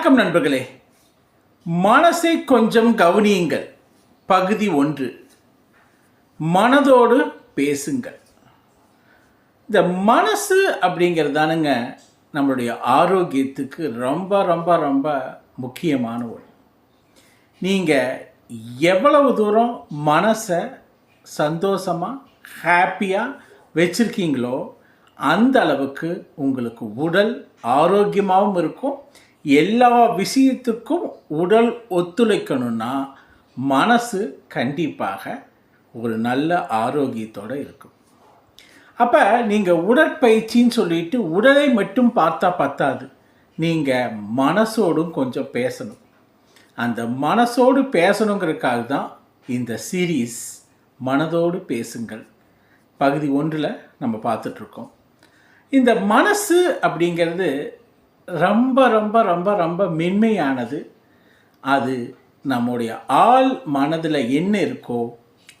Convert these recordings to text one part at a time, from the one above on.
வணக்கம் நண்பர்களே. மனசை கொஞ்சம் கவனியுங்கள். பகுதி ஒன்று. மனதோடு பேசுங்கள். இந்த மனசு அப்படிங்கிறது தானுங்க நம்மளுடைய ஆரோக்கியத்துக்கு ரொம்ப ரொம்ப ரொம்ப முக்கியமான ஒன்று. நீங்கள் எவ்வளவு தூரம் மனசை சந்தோஷமாக ஹாப்பியாக வச்சுருக்கீங்களோ அந்த அளவுக்கு உங்களுக்கு உடல் ஆரோக்கியமாகவும் இருக்கும். எல்லா விஷயத்துக்கும் உடல் ஒத்துழைக்கணும்னா மனசு கண்டிப்பாக ஒரு நல்ல ஆரோக்கியத்தோடு இருக்கும். அப்போ நீங்கள் உடற்பயிற்சின்னு சொல்லிட்டு உடலை மட்டும் பார்த்தா பத்தாது. நீங்கள் மனசோடும் கொஞ்சம் பேசணும். அந்த மனசோடு பேசணுங்கிறதுக்காக தான் இந்த சீரீஸ் மனதோடு பேசுங்கள். பகுதி ஒன்றில் நம்ம பார்த்துட்ருக்கோம் இந்த மனசு அப்படிங்கிறது ரொம்ப ரொம்ப ரொம்ப ரொம்ப மென்மையானது. அது நம்முடைய ஆள் மனதில் என்ன இருக்கோ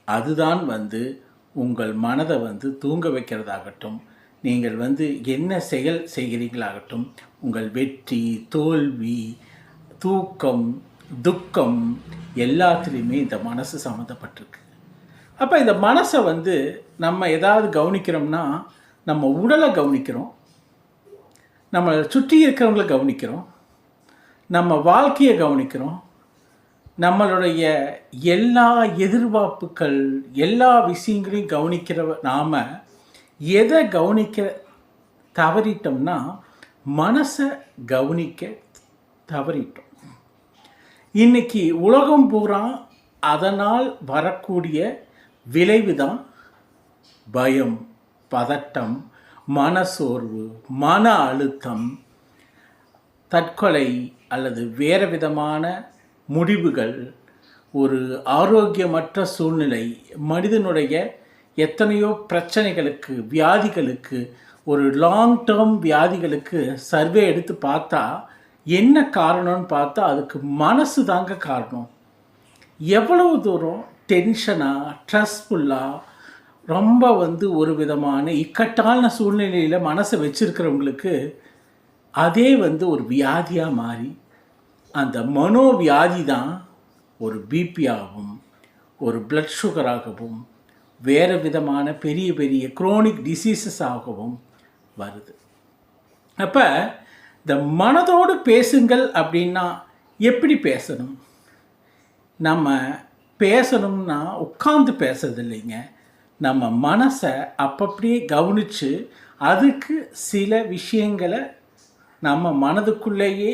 அதுதான் வந்து உங்கள் மனதை வந்து தூங்க வைக்கிறதாகட்டும் நீங்கள் வந்து என்ன செயல் செய்கிறீங்களாகட்டும் உங்கள் வெற்றி தோல்வி தூக்கம் துக்கம் எல்லாத்துலேயுமே இந்த மனசு சம்மந்தப்பட்டிருக்கு. அப்போ இந்த மனசை வந்து நம்ம ஏதாவது கவனிக்கிறோம்னா நம்ம உடலை கவனிக்கிறோம். நம்ம சுற்றி இருக்கிறவங்கள கவனிக்கிறோம். நம்ம வாழ்க்கையை கவனிக்கிறோம். நம்மளுடைய எல்லா எதிர்பார்ப்புகள் எல்லா விஷயங்களையும் கவனிக்கிற நாம் எதை கவனிக்க தவறிட்டோம்னா மனசை கவனிக்க தவறிட்டோம். இன்னைக்கு உலகம் பூரா அதனால் வரக்கூடிய விளைவு தான் பயம் பதட்டம் மனசோர்வு மன அழுத்தம் தற்கொலை அல்லது வேறு விதமான முடிவுகள் ஒரு ஆரோக்கியமற்ற சூழ்நிலை மனிதனுடைய எத்தனையோ பிரச்சனைகளுக்கு வியாதிகளுக்கு ஒரு லாங் டேர்ம் வியாதிகளுக்கு சர்வே எடுத்து பார்த்தா என்ன காரணம்னு பார்த்தா அதுக்கு மனசு தாங்க காரணம். எவ்வளவு தூரம் டென்ஷனாக ஸ்ட்ரெஸ்ஃபுல்லாக ரொம்ப வந்து ஒரு விதமான இக்கட்டான சூழ்நிலையில் மனசை வச்சுருக்கிறவங்களுக்கு அதே வந்து ஒரு வியாதியாக மாறி அந்த மனோவியாதி தான் ஒரு பிபியாகவும் ஒரு பிளட் சுகராகவும் வேறு விதமான பெரிய பெரிய குரோனிக் டிசீசஸ் ஆகவும் வருது. அப்போ இந்த மனதோடு பேசுங்கள் அப்படின்னா எப்படி பேசணும்? நம்ம பேசணும்னா உட்காந்து பேசுறது இல்லைங்க. நம்ம மனசை அப்பப்படியே கவனித்து அதுக்கு சில விஷயங்களை நம்ம மனதுக்குள்ளேயே